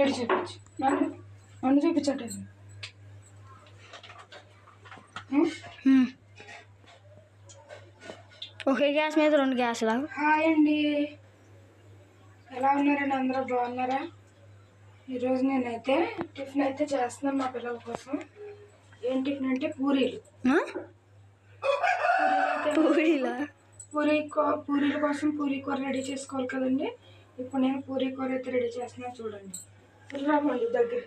ఎడి చూపించు. నన్ను నన్ను చూపించట్టు. ఒకే గ్యాస్ మీద రెండు గ్యాసులా? హాయ్ అండి. ఎలా ఉన్నారండి? అందరూ బాగున్నారా? ఈరోజు నేనైతే టిఫిన్ అయితే చేస్తున్నాను మా పిల్లల కోసం. ఏం టిఫిన్ అంటే పూరీలు? పూరీలు? పూరీ కూ- పూరీల కోసం పూరీ కూర రెడీ చేసుకోవాలి కదండి. ఇప్పుడు నేను పూరీ కూర అయితే రెడీ చేస్తున్నాను చూడండి. రామండి దగ్గర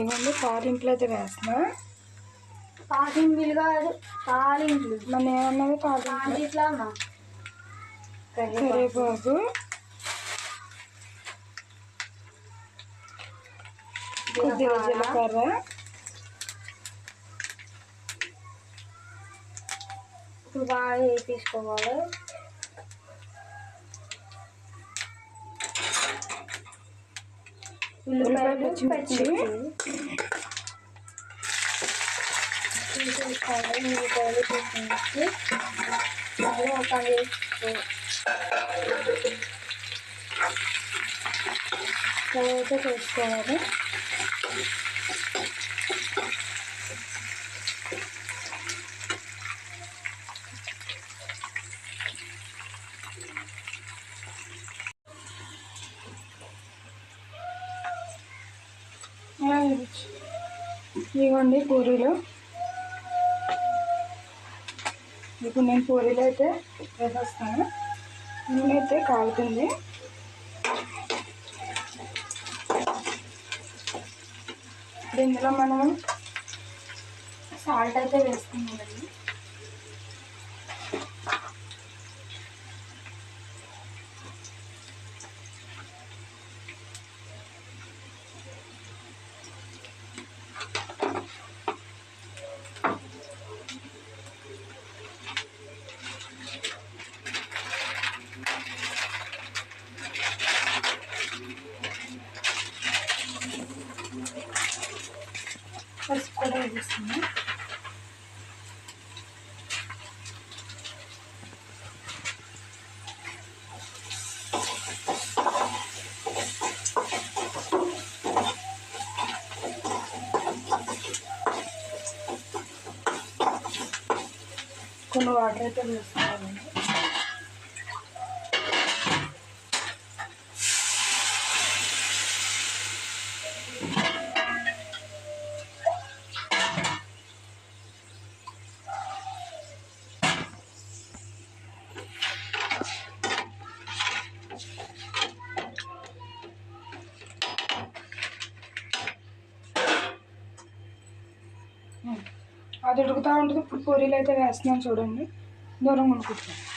ఇవ్వండి తాలింపులు అయితే వేస్తున్నా. తాలింపులు కాదు తాలింపులు. మన ఏమన్నది కరివేపాకు. కొద్దిగా జీలకర్ర. ఇప్పుడు బాగా వేపించుకోవాలి ఉల్లిపాయలు తీసుకోవాలి ఉల్లిపాయలు ఒక వేసుకో తర్వాత చేసుకోవాలి. ఇవ్వండి పూరీలు. ఇప్పుడు నేను పూరీలు అయితే వేసేస్తాను. నూనె అయితే కాలుతుంది. ఇప్పుడు ఇందులో మనం సాల్ట్ అయితే వేసుకున్నామండి పసుపు కూడా వేస్తున్నాం కొన్ని వాటర్ అయితే వేసుకోవాలండి అది ఉడుకుతూ ఉంటుంది. ఇప్పుడు పూరీలు అయితే వేస్తున్నాను చూడండి. దూరం అనుకుంటున్నాను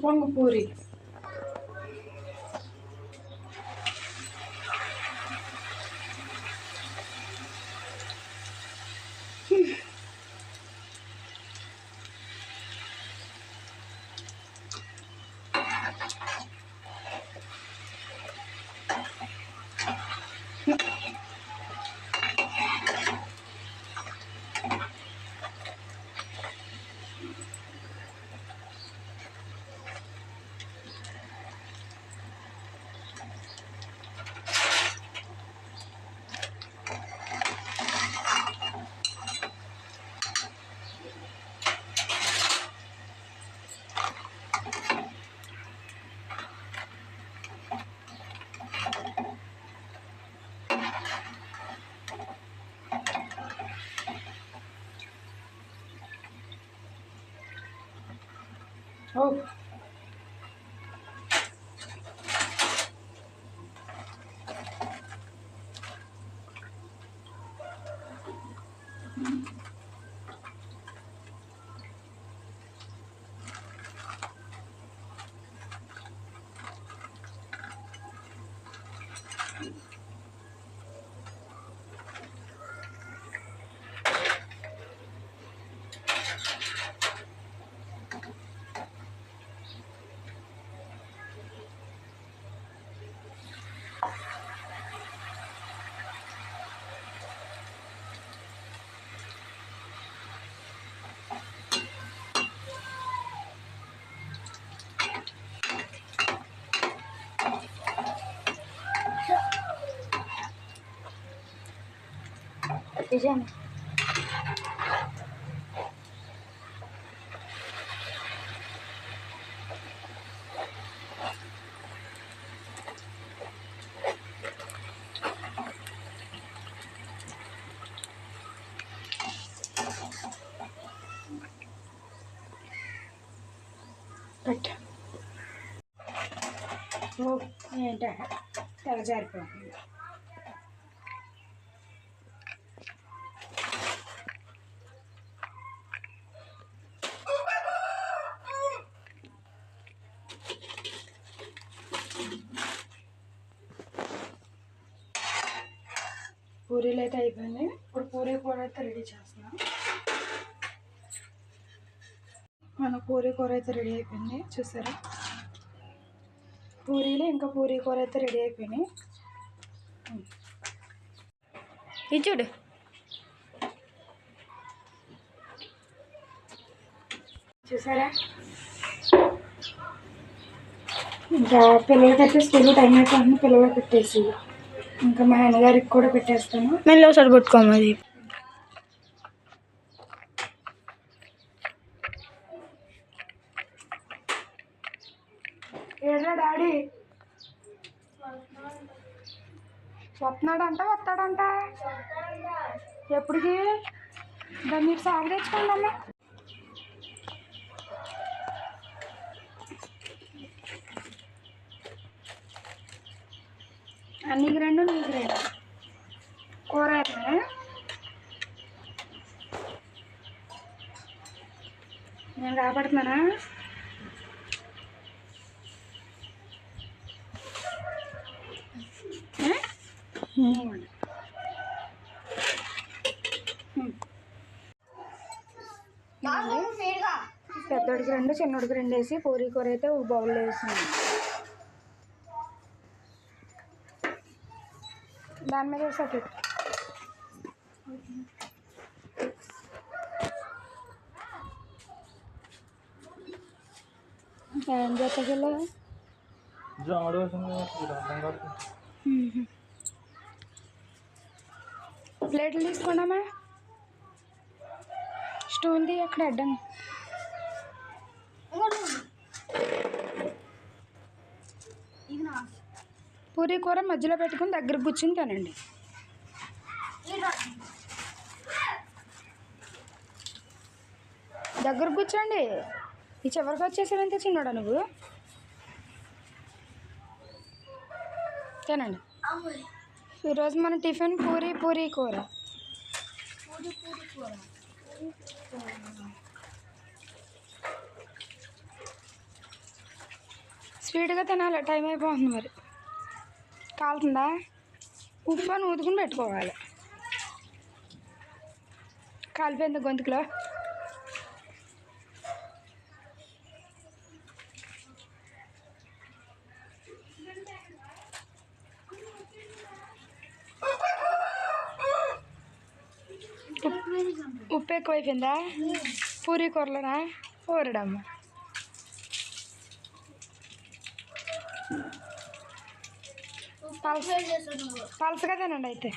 Fungo por Puri. Oh. pigeon. वो तरजार पर రెడీ చేస్తున్నాం. మన పూరీ కూర అయితే రెడీ అయిపోయింది చూసారా? పూరీలు ఇంకా పూరీ కూర అయితే రెడీ అయిపోయినాయి. ఇది చూడు. చూసారా? ఇంకా పిల్లలకైతే స్కూల్ టైం అయిపోతుంది పిల్లలు పెట్టేసి. ఇంకా మా నాన్నగారికి కూడా పెట్టేస్తాను. మెల్ల ఒకసారి పట్టుకోమది వస్తున్నాడంట వస్తాడంట. ఎప్పటికి? దాన్ని మీరు సాగు తెచ్చుకోండి అమ్మా. నీకు రెండు నీకు రెండు. కూర నేను కాపాడుతున్నానా ఇవ్వండి. ఇవ్వండి. పెద్దోడికి రెండు చిన్నోడికి రెండు వేసి పూరీ కూర అయితే ఒక బౌల్లో వేసింది దాని మీద వేసా పెట్టు ఏం చేస్తా జాడు ప్లేట్లు తీసుకున్నామా తీ అక్కడ అడ్డం. పూరీ కూర మధ్యలో పెట్టుకుని దగ్గర కూర్చుని తినండి. దగ్గర కూర్చోండి. ఈ చివరికి వచ్చేసాడంతే చిన్నోడా నువ్వు? తినండి. ఈరోజు మన టిఫిన్ పూరి పూరి కూర. స్వీట్గా తినాలి టైం అయిపోతుంది మరి. కాలుతుందా? ఉప్పు అని ఊదుకుని పెట్టుకోవాలి. కాలిపోయింది గొంతుకులో? ఉప్పు ఎక్కువైపోయిందా పూరి కూరలోనా ఊరడమ్మ పల్స పల్సగా తినండి అయితే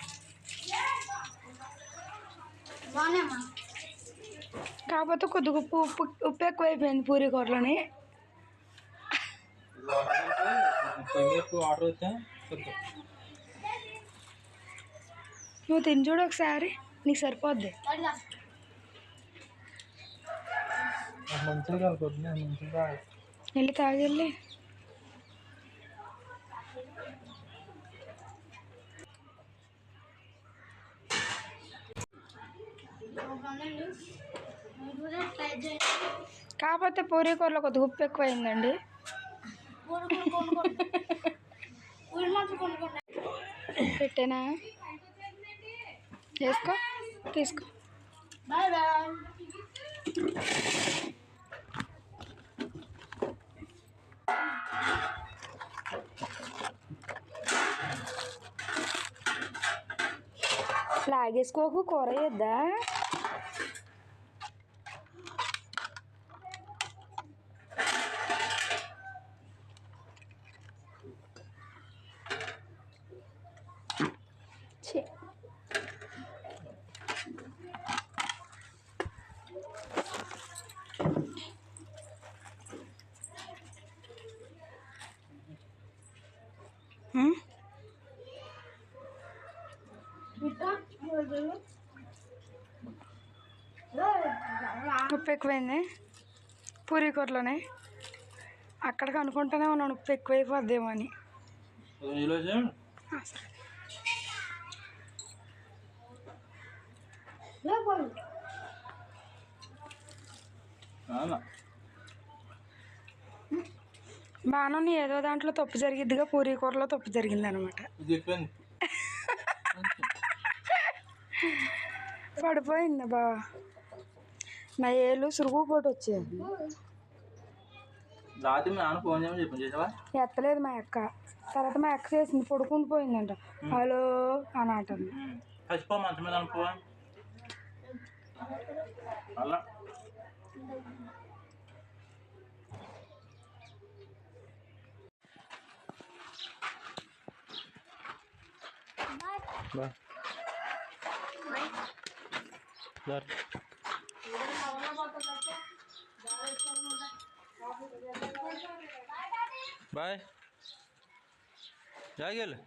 కాకపోతే కొద్దిగా ఉప్పు ఉప్పు ఉప్పు ఎక్కువైపోయింది పూరి కూరలోని నువ్వు తిని చూడు ఒకసారి నీకు సరిపోద్ది మంచిగా కలుపుతుంది నేను మంచిగా వెళ్ళి తాగెళ్ళి. కాకపోతే పూరీ కూరలో కొద్దిగా ఉప్పు ఎక్కువైందండి. పెట్టేనా? వేసుకో తీసుకో. Bye bye. Tigers contra o Coreia da ఎక్కువైంది. పూరీ కూరలోనే. అక్కడికి అనుకుంటూనే ఉన్నాను ఉప్పు ఎక్కువైపోద్దేమో అని. బాగానే. ఏదో దాంట్లో తప్పు జరిగిద్దిగా పూరీ కూరలో తప్పు జరిగింది అనమాట పడిపోయింది బా నా ఏళ్ళు సురుగు పోటు వచ్చేది రాత్రి మీ నాన్న ఫోన్ చేయమని చెప్పాను చేసావా? ఎత్తలేదు మా అక్క. తర్వాత మా అక్క చేసింది పడుకుని పోయిందంట. హలో అని అంటుంది. చచ్చిపో మంచం మీద అనుకో. అలా. Bye bye bye జాగేలు